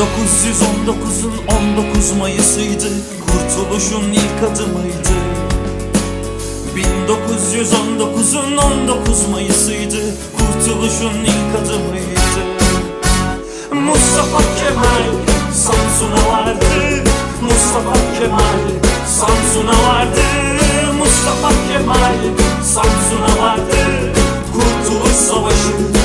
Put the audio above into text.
1919'un 19 Mayıs'ıydı. Kurtuluşun ilk adımıydı. 1919'un 19 Mayıs'ıydı. Kurtuluşun ilk adımıydı. Mustafa Kemal Samsun'a vardı. Mustafa Kemal Samsun'a vardı. Mustafa Kemal Samsun'a vardı. Kurtuluş Savaşı.